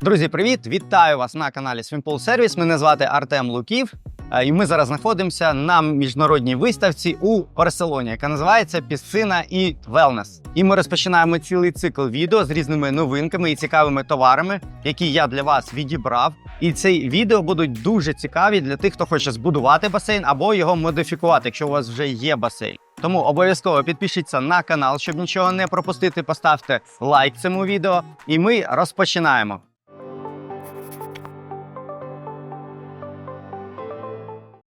Друзі, привіт! Вітаю вас на каналі Swimpool Service. Мене звати Артем Луків. е, І ми зараз знаходимося на міжнародній виставці у Барселоні, яка називається Пісцина і Велнес. І ми розпочинаємо цілий цикл відео з різними новинками і цікавими товарами, які я для вас відібрав. І ці відео будуть дуже цікаві для тих, хто хоче збудувати басейн або його модифікувати, якщо у вас вже є басейн. Тому обов'язково підпишіться на канал, щоб нічого не пропустити. Поставте лайк цьому відео, і ми розпочинаємо.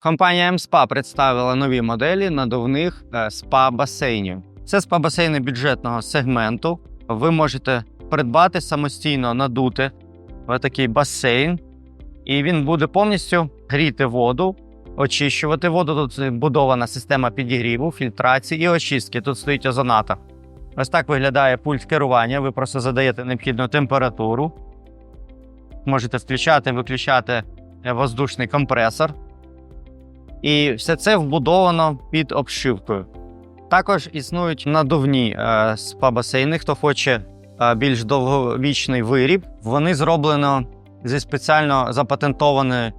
Компанія МСПА представила нові моделі надувних е, спа-басейнів. Це спа-басейни бюджетного сегменту. Ви можете придбати самостійно надути такий басейн, і він буде повністю гріти воду, очищувати воду. Тут будована система підігріву, фільтрації і очистки. Тут стоїть озонатор. Ось так виглядає пульт керування. Ви просто задаєте необхідну температуру. Можете включати, виключати е, воздушний компресор. І все це вбудовано під обшивкою. Також існують надувні е, спа-басейни, хто хоче е, більш довговічний виріб. Вони зроблено зі спеціально запатентованої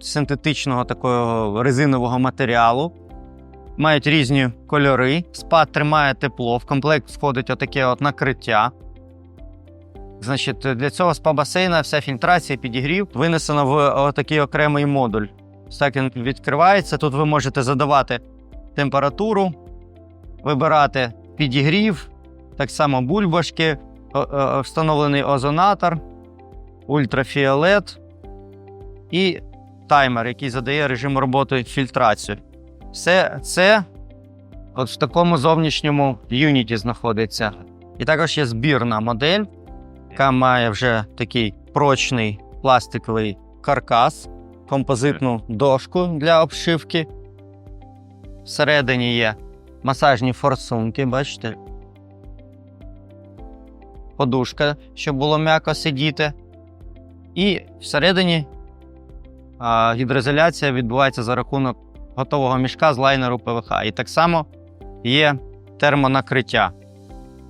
синтетичного такого резинового матеріалу. Мають різні кольори. Спа тримає тепло. В комплект входить отаке от накриття. Значить, для цього спа-басейна вся фільтрація, підігрів винесено в такий окремий модуль. Так він відкривається. Тут ви можете задавати температуру, вибирати підігрів, так само бульбашки, о- о- встановлений озонатор, ультрафіолет і таймер, який задає режим роботи фільтрацію. Все це от в такому зовнішньому юніті знаходиться. І також є збірна модель, яка має вже такий прочний пластиковий каркас композитну дошку для обшивки. Всередині є масажні форсунки, бачите? Подушка, щоб було м'яко сидіти. І всередині а, гідроізоляція відбувається за рахунок готового мішка з лайнеру ПВХ. І так само є термонакриття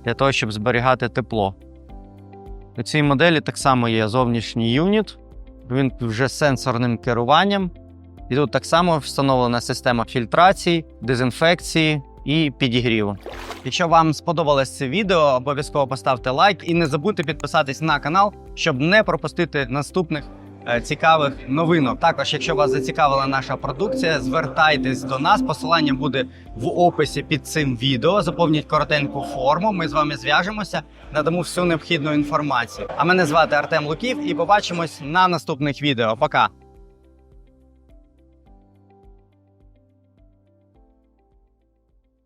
для того, щоб зберігати тепло. У цій моделі так само є зовнішній юніт, він вже сенсорним керуванням. І тут так само встановлена система фільтрації, дезінфекції і підігріву. Якщо вам сподобалось це відео, обов'язково поставте лайк і не забудьте підписатись на канал, щоб не пропустити наступних цікавих новинок. Також, якщо вас зацікавила наша продукція, звертайтесь до нас. Посилання буде в описі під цим відео. Заповніть коротеньку форму. Ми з вами зв'яжемося, надамо всю необхідну інформацію. А мене звати Артем Луків, і побачимось на наступних відео. Пока.